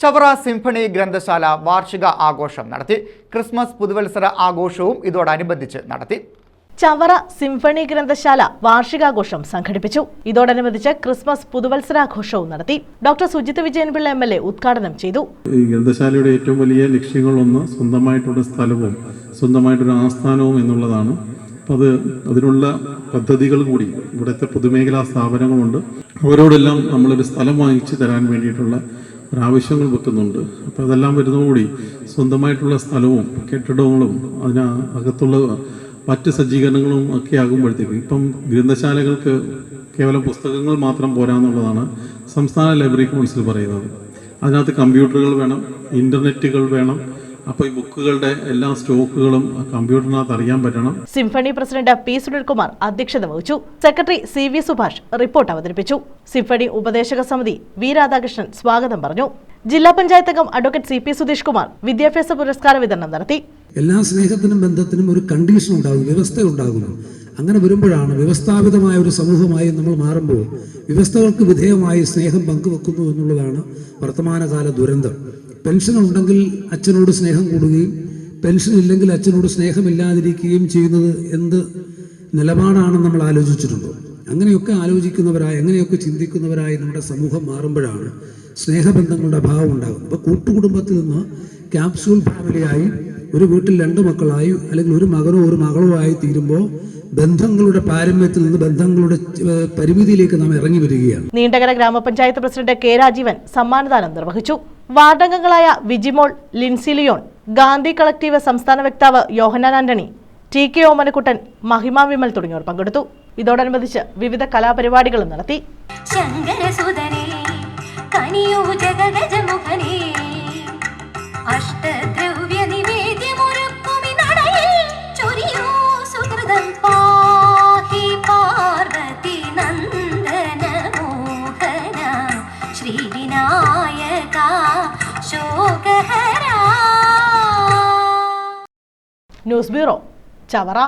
Chavara symphony ഗ്രന്ഥശാല വാർഷിക ആഘോഷം നടത്തി. ക്രിസ്മസ് പുതുവത്സര ആഘോഷവും ഇതോടനുബന്ധിച്ച് നടത്തി. ചവറ സിംഫണി ഗ്രന്ഥശാല വാർഷികാഘോഷം സംഘടിപ്പിച്ചു. ഇതോടനുബന്ധിച്ച് ക്രിസ്മസ് പുതുവത്സരാഘോഷവും നടത്തി. Doctor Sujith Vijayanpillai M L A ഉദ്ഘാടനം ചെയ്തു. ഈ ഗ്രന്ഥശാലയുടെ ഏറ്റവും വലിയ ലക്ഷ്യങ്ങളൊന്ന് സ്വന്തമായിട്ടൊരു സ്ഥലവും സ്വന്തമായിട്ടൊരു ആസ്ഥാനവും എന്നുള്ളതാണ്. അത് അതിനുള്ള പദ്ധതികൾ കൂടി ഇവിടുത്തെ പൊതുമേഖലാ സ്ഥാപനങ്ങളുണ്ട്. അവരോടെല്ലാം നമ്മളൊരു സ്ഥലം വാങ്ങിച്ചു തരാൻ വേണ്ടിയിട്ടുള്ള ഒരു ആവശ്യങ്ങൾ വെക്കുന്നുണ്ട്. അപ്പോൾ അതെല്ലാം വരുന്നതോടുകൂടി സ്വന്തമായിട്ടുള്ള സ്ഥലവും കെട്ടിടങ്ങളും അതിന് അകത്തുള്ള മറ്റ് സജ്ജീകരണങ്ങളും ഒക്കെ ആകുമ്പോഴത്തേക്ക് ഇപ്പം ഗ്രന്ഥശാലകൾക്ക് കേവലം പുസ്തകങ്ങൾ മാത്രം പോരാന്നുള്ളതാണ് സംസ്ഥാന ലൈബ്രറി കൗൺസിൽ പറയുന്നത്. അതിനകത്ത് കമ്പ്യൂട്ടറുകൾ വേണം ഇന്റർനെറ്റുകൾ വേണം അപ്പോൾ ഈ ബുക്കുകളുടെ എല്ലാ സ്റ്റോക്കുകളും കമ്പ്യൂട്ടറിനകത്ത് അറിയാൻ പറ്റണം. സിംഫണി പ്രസിഡന്റ് പി സുനിൽകുമാർ അധ്യക്ഷത വഹിച്ചു. Secretary C V Subhash report അവതരിപ്പിച്ചു. സിംഫണി ഉപദേശക സമിതി വി രാധാകൃഷ്ണൻ സ്വാഗതം പറഞ്ഞു. ജില്ലാ പഞ്ചായത്ത് അംഗം advocate C P Sudheesh Kumar വിദ്യാഭ്യാസ പുരസ്കാര വിതരണം നടത്തി. എല്ലാ സ്നേഹത്തിനും ബന്ധത്തിനും ഒരു കണ്ടീഷൻ ഉണ്ടാകും വ്യവസ്ഥ ഉണ്ടാകുന്നു. അങ്ങനെ വരുമ്പോഴാണ് വ്യവസ്ഥാപിതമായ ഒരു സമൂഹമായി നമ്മൾ മാറുമ്പോൾ വ്യവസ്ഥകൾക്ക് വിധേയമായി സ്നേഹം പങ്കുവെക്കുന്നു എന്നുള്ളതാണ് വർത്തമാനകാല ദുരന്തം. പെൻഷൻ ഉണ്ടെങ്കിൽ അച്ഛനോട് സ്നേഹം കൂടുകയും പെൻഷൻ ഇല്ലെങ്കിൽ അച്ഛനോട് സ്നേഹമില്ലാതിരിക്കുകയും ചെയ്യുന്നത് എന്ത് നിലപാടാണെന്ന് നമ്മൾ ആലോചിച്ചിട്ടുണ്ടോ? അങ്ങനെയൊക്കെ ആലോചിക്കുന്നവരായി അങ്ങനെയൊക്കെ ചിന്തിക്കുന്നവരായി നമ്മുടെ സമൂഹം മാറുമ്പോഴാണ് സ്നേഹബന്ധങ്ങളുടെ അഭാവം ഉണ്ടാകുന്നത്. അപ്പോൾ കൂട്ടുകുടുംബത്തിൽ നിന്ന് ക്യാപ്സ്യൂൾ ഫാമിലിയായി ഒരു വീട്ടിൽ രണ്ട് മക്കളായി അല്ലെങ്കിൽ ഒരു മകനോ ഒരു മകളോ ആയി തീരുമ്പോൾ ബന്ധങ്ങളുടെ പാരമ്യത്തിൽ നിന്ന് ബന്ധങ്ങളുടെ പരിമിതിയിലേക്ക് നാം ഇറങ്ങി വരികയാണ്. നീണ്ടകര ഗ്രാമപഞ്ചായത്ത് പ്രസിഡന്റ് കെ രാജീവൻ സമ്മാനദാനം നിർവഹിച്ചു. വാർഡംഗങ്ങളായ വിജിമോൾ ലിൻസിലിയോൺ ഗാന്ധി കളക്ടീവ് സംസ്ഥാന വക്താവ് യോഹനാൻ ആന്റണി ടി കെ ഓമനക്കുട്ടൻ മഹിമ വിമൽ തുടങ്ങിയവർ പങ്കെടുത്തു. ഇതോടനുബന്ധിച്ച് വിവിധ കലാപരിപാടികളും നടത്തി. അഷ്ടദ്രവ്യ നടയിൽ ശ്രീവിനായക ന്യൂസ് ബ്യൂറോ ചവറ.